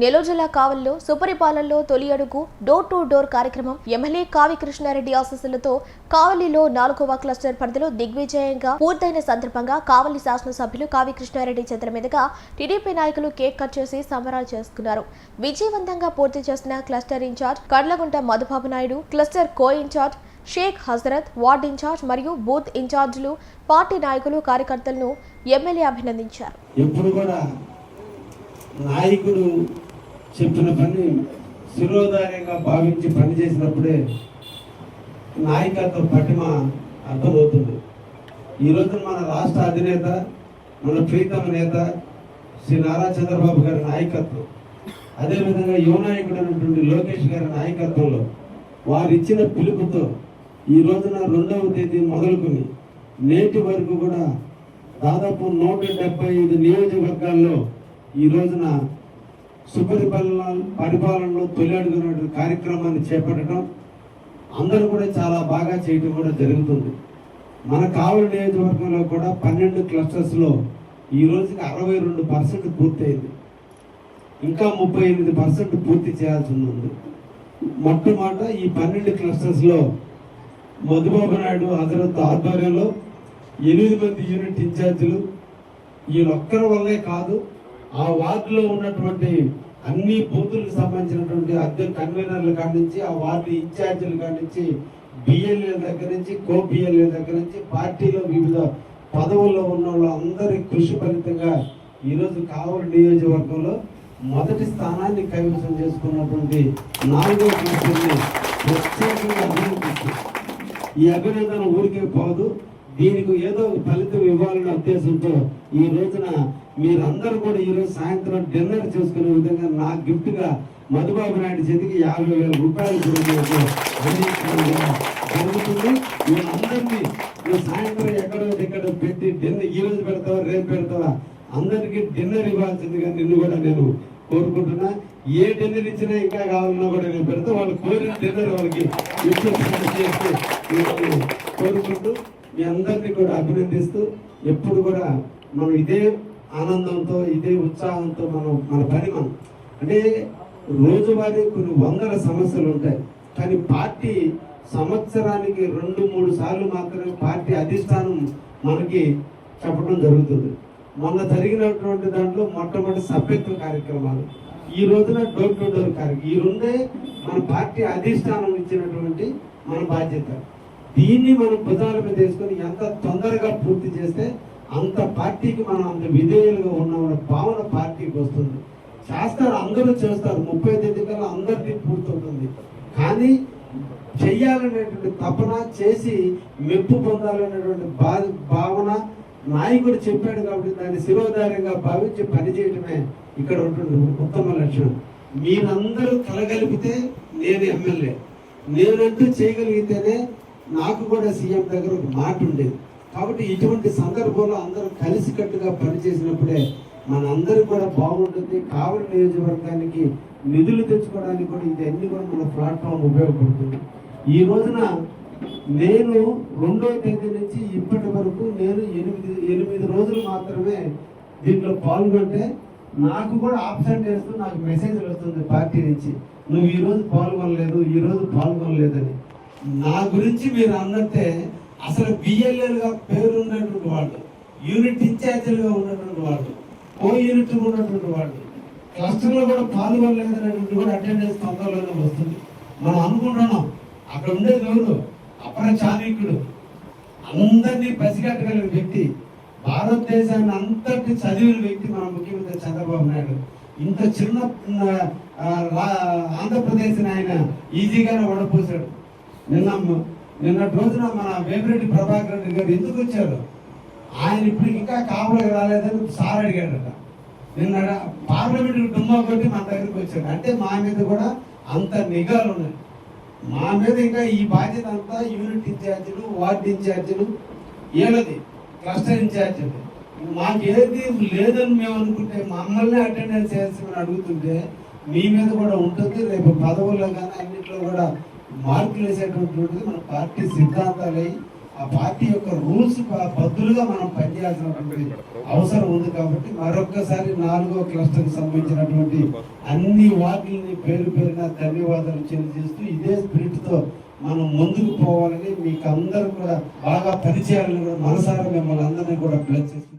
నెల్లూరు జిల్లా కావల్లో సుపరిపాలనలో తొలి అడుగు డోర్ టు డోర్ కార్యక్రమం ఎమ్మెల్యే కావి కృష్ణారెడ్డి ఆశీస్సులతో కావలిలో నాలుగవ క్లస్టర్ పరిధిలో దిగ్విజయంగా పూర్తయిన సందర్భంగా కావలి శాసనసభ్యులు కావి కృష్ణారెడ్డి చేతుల మీదుగా టీడీపీ నాయకులు కేక్ కట్ చేసి సంబరాలు చేసుకున్నారు. విజయవంతంగా పూర్తి చేసిన cluster incharge Kadlagunta Madhubabu Naidu cluster co incharge Shaik Hazrat ward incharge మరియు బూత్ ఇన్ఛార్జ్లు పార్టీ నాయకులు కార్యకర్తలను ఎమ్మెల్యే అభినందించారు. ఎప్పుడు కూడా నాయకుడు చెప్పిన పని శిరోధార్యంగా భావించి పని చేసినప్పుడే నాయకత్వ పటిమ అర్థమవుతుంది. ఈరోజు మన రాష్ట్ర అధినేత మన ప్రీతమ నేత శ్రీ నారా చంద్రబాబు గారి నాయకత్వం. అదేవిధంగా యువ నాయకుడు అయినటువంటి లోకేష్ గారి నాయకత్వంలో వారిచ్చిన పిలుపుతో ఈ రోజున రెండవ తేదీ మొదలుకొని నేటి వరకు కూడా దాదాపు నూట డెబ్బై ఐదు నియోజకవర్గాల్లో ఈ రోజున సుపరిపాలన పరిపాలనలో తొలి అడుగునటువంటి కార్యక్రమాన్ని చేపట్టడం అందరూ కూడా చాలా బాగా చేయడం కూడా జరుగుతుంది. మన కావలి నియోజకవర్గంలో కూడా పన్నెండు క్లస్టర్స్లో ఈ రోజుకి అరవై రెండు పర్సెంట్ పూర్తయింది. ఇంకా ముప్పై ఎనిమిది పర్సెంట్ పూర్తి చేయాల్సి ఉంది. మొట్టమొదట ఈ పన్నెండు క్లస్టర్స్లో మధుబాబు నాయుడు హజరత్ ఆధ్వర్యంలో ఎనిమిది మంది యూనిట్ ఇన్ఛార్జీలు. వీళ్ళొక్కరి వల్లే కాదు ఆ వార్డులో ఉన్నటువంటి అన్ని బూతులకు సంబంధించినటువంటి అద్దె కన్వీనర్ల కాడి నుంచి ఆ వార్డు ఇన్ఛార్జీల కాడి నుంచి బిఎల్ఏ దగ్గర నుంచి కో బిఎల్ఏ దగ్గర నుంచి పార్టీలో వివిధ పదవుల్లో ఉన్న వాళ్ళందరి కృషి ఫలితంగా ఈరోజు కావలి నియోజకవర్గంలో మొదటి స్థానాన్ని కైవసం చేసుకున్నటువంటి నాలుగో కృషిని ప్రత్యేకంగా అభినందిస్తున్నాను ఈ అభినందన ఊరికే పోదు దీనికి ఏదో ఫలితం ఇవ్వాలనే ఉద్దేశంతో ఈ రోజున మీరందరూ కూడా ఈరోజు సాయంత్రం డిన్నర్ చేసుకునే విధంగా నా గిఫ్ట్గా మధుబాబు నాయుడు చేతికి యాభై వేల రూపాయలు జరుగుతుంది. మీరందరినీ ఈ సాయంత్రం ఎక్కడో ఎక్కడ పెట్టి డిన్నర్ ఈ రోజు పెడతావా రేపు పెడతావా? అందరికీ డిన్నర్ ఇవ్వాల్సిందిగా నిన్ను కూడా నేను కోరుకుంటున్నా. ఏ డిన్నర్ ఇచ్చినా ఇంకా కావాలన్నా కూడా నేను పెడతా. వాళ్ళు కోరిన డిన్నర్ వాళ్ళకి ఇచ్చేసి కోరుకుంటూ మీ అందరినీ కూడా అభినందిస్తూ ఎప్పుడు కూడా మనం ఇదే ఆనందంతో ఇదే ఉత్సాహంతో మనం మన పని మనం. అంటే రోజువారీ కొన్ని వందల సమస్యలు ఉంటాయి. కానీ పార్టీ సంవత్సరానికి రెండు మూడు సార్లు మాత్రమే పార్టీ అధిష్టానం మనకి చెప్పడం జరుగుతుంది. మొన్న జరిగినటువంటి దాంట్లో మొట్టమొదటి సభ్యత్వ కార్యక్రమాలు ఈ రోజున డోర్ టు డోర్ కార్యక్రమం ఈ రెండే మన పార్టీ అధిష్టానం ఇచ్చినటువంటి మన బాధ్యత. దీన్ని మనం భుజాల మీద తీసుకొని ఎంత తొందరగా పూర్తి చేస్తే అంత పార్టీకి మనం అంత విధేయులుగా ఉన్న భావన పార్టీకి వస్తుంది. చేస్తారు అందరూ చేస్తారు. ముప్పై తేదీ కల్లా అందరికీ పూర్తవుతుంది. కానీ చెయ్యాలనేటువంటి తపన చేసి మెప్పు పొందాలనేటువంటి భావన నాయకుడు చెప్పాడు కాబట్టి దాన్ని శిరోధార్యంగా భావించి పనిచేయటమే ఇక్కడ ఉంటుంది ఉత్తమ లక్షణం. మీరందరూ కలగలిపితే నేను ఎమ్మెల్యే. నేనంటూ చేయగలిగితేనే నాకు కూడా సీఎం దగ్గర ఒక మాట ఉండేది. కాబట్టి ఇటువంటి సందర్భంలో అందరూ కలిసికట్టుగా పనిచేసినప్పుడే మనందరూ కూడా బాగుంటుంది. కావలి నియోజకవర్గానికి నిధులు తెచ్చుకోవడానికి కూడా ఇది అన్ని కూడా మన ప్లాట్ఫామ్ ఉపయోగపడుతుంది. ఈ రోజున నేను రెండో తేదీ నుంచి ఇప్పటి వరకు నేను ఎనిమిది ఎనిమిది రోజులు మాత్రమే దీంట్లో పాల్గొంటే నాకు కూడా ఆబ్సెంట్ చేస్తూ నాకు మెసేజ్లు వస్తుంది పార్టీ నుంచి. నువ్వు ఈరోజు పాల్గొనలేదు ఈరోజు పాల్గొనలేదని. నా గురించి మీరు అన్నట్టే అసలు బిఎల్ఏలుగా పేరు ఉన్నటువంటి వాళ్ళు యూనిట్ ఇన్ఛార్జీలుగా ఉన్నటువంటి వాళ్ళు ఓ యూనిట్ ఉన్నటువంటి వాళ్ళు క్లస్టర్లో కూడా పాల్గొనలేదనేటువంటి కూడా అటెండెన్స్ తొందరలోనే వస్తుంది. మనం అనుకుంటున్నాం అక్కడ ఉండేది ఎవరు అపర చాణిక్యుడు అందరినీ పసిగట్టగలిగిన వ్యక్తి భారతదేశాన్ని అంతటి చదివిన వ్యక్తి మన ముఖ్యమంత్రి చంద్రబాబు నాయుడు. ఇంత చిన్న ఆంధ్రప్రదేశ్ ఆంధ్రప్రదేశ్ని ఆయన ఈజీగానే ఓడపోసాడు. నిన్న నిన్న రోజున మన వేమిరెడ్డి ప్రభాకర్ రెడ్డి గారు ఎందుకు వచ్చారు? ఆయన ఇప్పుడు ఇంకా కాపులకు రాలేదని సార్ అడిగాడట. నిన్న పార్లమెంట్ డుమ్మా కొట్టి మన దగ్గరికి వచ్చాడు. అంటే మా మీద కూడా అంత నిఘాలు ఉన్నాయి. మా మీద ఇంకా ఈ బాధ్యత అంతా యూనిట్ ఇన్ఛార్జీలు వార్డ్ ఇన్ఛార్జీలు ఏలది క్లస్టర్ ఇన్ఛార్జీలు. మాకేది లేదని మేము అనుకుంటే మమ్మల్ని అటెండెన్స్ చేస్తామని అడుగుతుంటే మీ మీద కూడా ఉంటుంది. రేపు పదవుల్లో కానీ అన్నింటిలో కూడా మార్పులు వేసేటువంటిది మన పార్టీ సిద్ధాంతాలు ఆ పార్టీ యొక్క రూల్స్ బద్దులుగా మనం పనిచేయాల్సినటువంటి అవసరం ఉంది కాబట్టి మరొక్కసారి నాలుగో క్లస్టర్ సంబంధించినటువంటి అన్ని వార్డులని పేరు పేరున ధన్యవాదాలు తెలియజేస్తూ ఇదే స్పిరిట్తో మనం ముందుకు పోవాలని మీకు అందరూ కూడా బాగా పనిచేయాలని కూడా మనసారా మిమ్మల్ని అందరినీ కూడా బ్లెస్ చేస్తుంది